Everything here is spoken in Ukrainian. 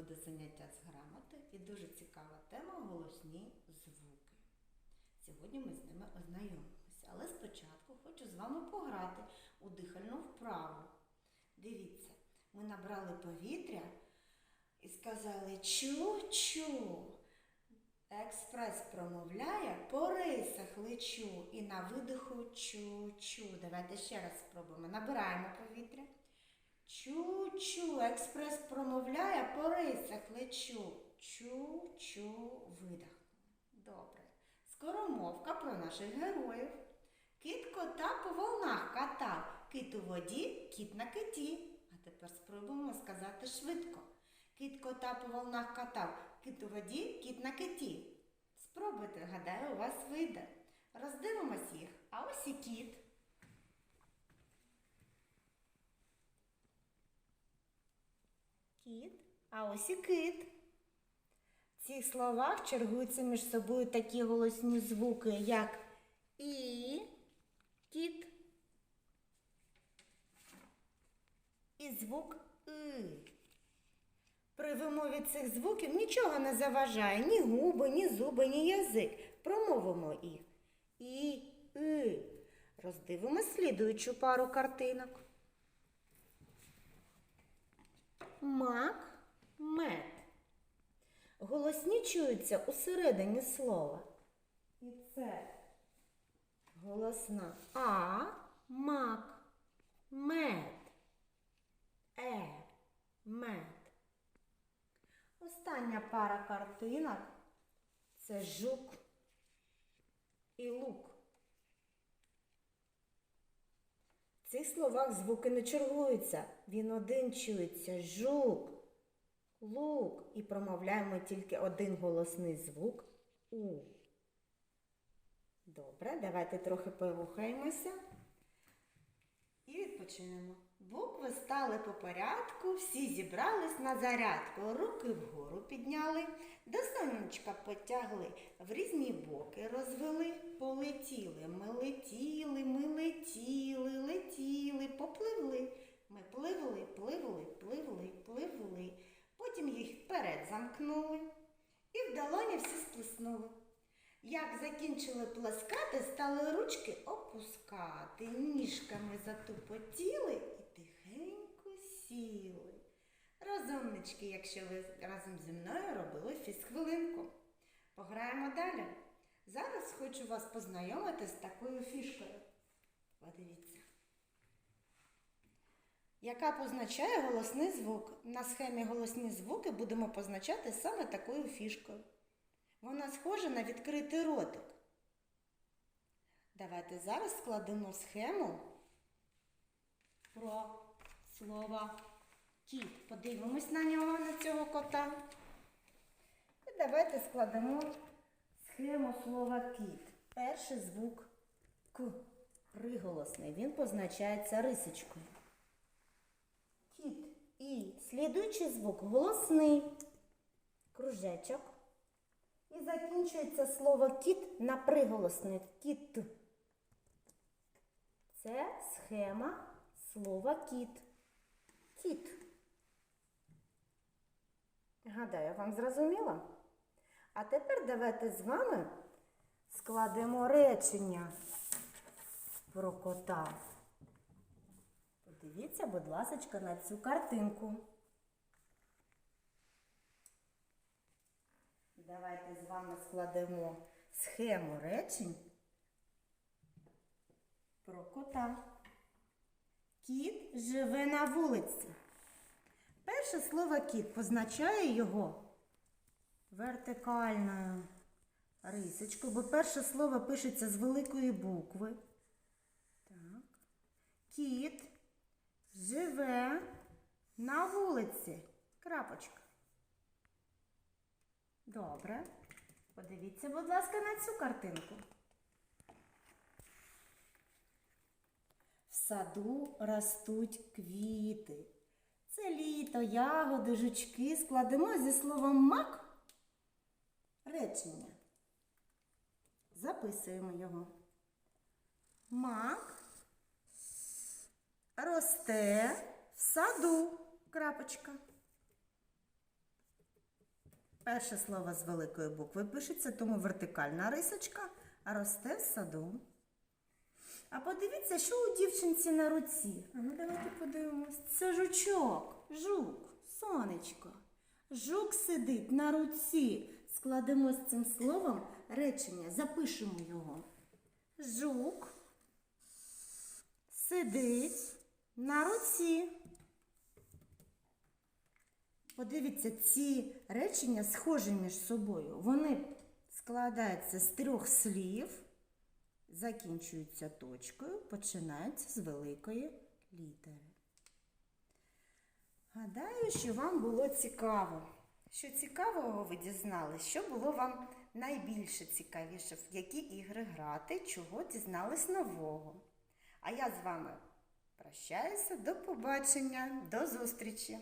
буде заняття з грамоти і дуже цікава тема голосні звуки. Сьогодні ми з ними ознайомимося, але спочатку хочу з вами пограти у дихальну вправу. Дивіться, ми набрали повітря і сказали чу-чу. Експрес промовляє, по рисах лечу і на видиху чу-чу. Давайте ще раз спробуємо. Набираємо повітря. Чу-чу. Експрес промовляє, по рисах лечу. Чу-чу. Видихнули. Добре. Скоромовка про наших героїв. Кіт кота по волнах катав. Кит у воді, кіт на киті. А тепер спробуємо сказати швидко. Кіт кота по волнах катав. Кит у воді, кіт на киті. Спробуйте, гадаю, у вас вийде. Роздивимось їх. А ось і кіт. Кіт, а ось і кит. В цих словах чергуються між собою такі голосні звуки, як і, кіт і звук и. При вимові цих звуків нічого не заважає ні губи, ні зуби, ні язик. Промовимо їх. І, и. Роздивимо слідуючу пару картинок. Мак, мед. Голосні чуються усередині слова. І це голосна А, мак, мед. Е, мед. Остання пара картинок це жук і лук. В цих словах звуки не чергуються. Він один чується жук, лук. І промовляємо тільки один голосний звук У. Добре, давайте трохи порухаємося і відпочинемо. Букви стали по порядку, всі зібрались на зарядку, руки вгору підняли, до сонечка потягли, в різні боки розвели, полетіли. Ми летіли, ми летіли, летіли, всі. Як закінчили плескати, стали ручки опускати, ніжками затупотіли і тихенько сіли. Розумнички, якщо ви разом зі мною робили фізхвилинку. Пограємо далі. Зараз хочу вас познайомити з такою фішкою. Подивіться. Яка позначає голосний звук. На схемі голосні звуки будемо позначати саме такою фішкою. Вона схожа на відкритий ротик. Давайте зараз складемо схему про слово кіт. Подивимось на нього, на цього кота. І давайте складемо схему слова кіт. Перший звук К. Приголосний. Він позначається рисочкою. Кіт. І слідуючий звук голосний. Кружечок. І закінчується слово кіт на приголосний кіт. Це схема слова кіт. Кіт. Гадаю, вам зрозуміло? А тепер давайте з вами складемо речення про кота. Подивіться, будь ласка, на цю картинку. Давайте з вами складемо схему речень про кота. Кіт живе на вулиці. Перше слово кіт позначає його вертикальною рисочкою, бо перше слово пишеться з великої букви. Так. Кіт живе на вулиці. Крапочка. Добре. Подивіться, будь ласка, на цю картинку. В саду ростуть квіти. Це літо, ягоди, жучки. Складемо зі словом мак речення. Записуємо його. Мак росте в саду. Крапочка. Перше слово з великої букви пишеться, тому вертикальна рисочка росте в саду. А подивіться, що у дівчинці на руці. А ну давайте подивимось. Це жучок, жук, сонечко. Жук сидить на руці. Складемо з цим словом речення, запишемо його. Жук сидить на руці. Подивіться, ці речення схожі між собою. Вони складаються з трьох слів, закінчуються точкою, починаються з великої літери. Гадаю, що вам було цікаво. Що цікавого ви дізнались, що було вам найбільше цікавіше, в які ігри грати, чого дізнались нового. А я з вами прощаюся, до побачення, до зустрічі!